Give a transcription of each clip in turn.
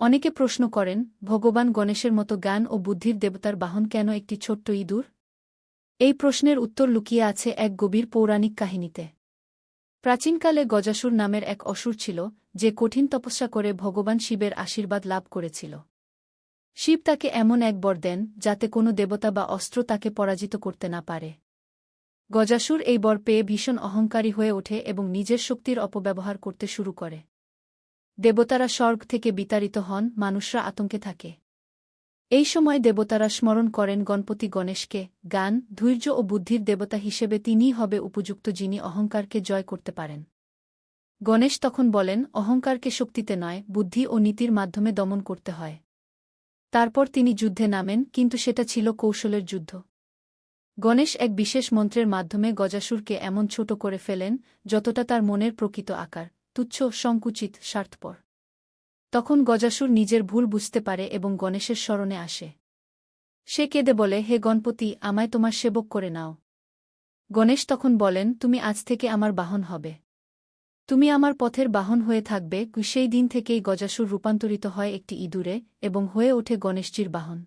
অনেকে প্রশ্ন করেন, ভগবান গণেশের মতো জ্ঞান ও বুদ্ধির দেবতার বাহন কেন একটি ছোট্ট ইঁদুর? এই প্রশ্নের উত্তর লুকিয়ে আছে এক গভীর পৌরাণিক কাহিনীতে। প্রাচীনকালে গজাসুর নামের এক অসুর ছিল, যে কঠিন তপস্যা করে ভগবান শিবের আশীর্বাদ লাভ করেছিল। শিব তাকে এমন এক বর দেন, যাতে কোনো দেবতা বা অস্ত্র তাকে পরাজিত করতে না পারে। গজাসুর এই বর পেয়ে ভীষণ অহংকারী হয়ে ওঠে এবং নিজের শক্তির অপব্যবহার করতে শুরু করে। দেবতারা স্বর্গ থেকে বিতাড়িত হন, মানুষরা আতঙ্কে থাকে। এই সময় দেবতারা স্মরণ করেন গণপতি গণেশকে, গান, ধৈর্য ও বুদ্ধির দেবতা হিসেবে তিনিই হবে উপযুক্ত যিনি অহংকারকে জয় করতে পারেন। গণেশ তখন বলেন, অহংকারকে শক্তিতে নয়, বুদ্ধি ও নীতির মাধ্যমে দমন করতে হয়। তারপর তিনি যুদ্ধে নামেন, কিন্তু সেটা ছিল কৌশলের যুদ্ধ। গণেশ এক বিশেষ মন্ত্রের মাধ্যমে গজাসুরকে এমন ছোট করে ফেলেন, যতটা তার মনের প্রকৃত আকার। তুচ্ছ, সংকুচিত, স্বার্থপর। তখন গজাসুর নিজের ভুল বুঝতে পারে এবং গণেশের স্মরণে আসে। সে কেঁদে বলে, হে গণপতি, আমায় তোমার সেবক করে নাও। গণেশ তখন বলেন, তুমি আজ থেকে আমার বাহন হবে। তুমি আমার পথের বাহন হয়ে থাকবে সেই দিন থেকেই গজাসুর রূপান্তরিত হয় একটি ইঁদুরে এবং হয়ে ওঠে গণেশজির বাহন।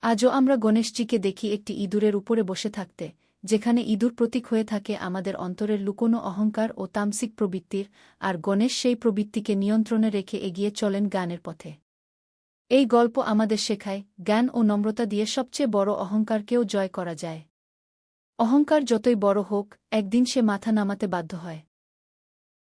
আজও আমরা গণেশজিকে দেখি একটি ইঁদুরের উপরে বসে থাকতে। যেখানে ইঁদুর প্রতীক হয়ে থাকে আমাদের অন্তরের লুকোনো অহংকার ও তামসিক প্রবৃত্তির, আর গণেশ সেই প্রবৃত্তিকে নিয়ন্ত্রণে রেখে এগিয়ে চলেন গানের পথে। এই গল্প আমাদের শেখায়, জ্ঞান ও নম্রতা দিয়ে সবচেয়ে বড় অহংকারকেও জয় করা যায়। অহংকার যতই বড় হোক, একদিন সে মাথা নামাতে বাধ্য হয়।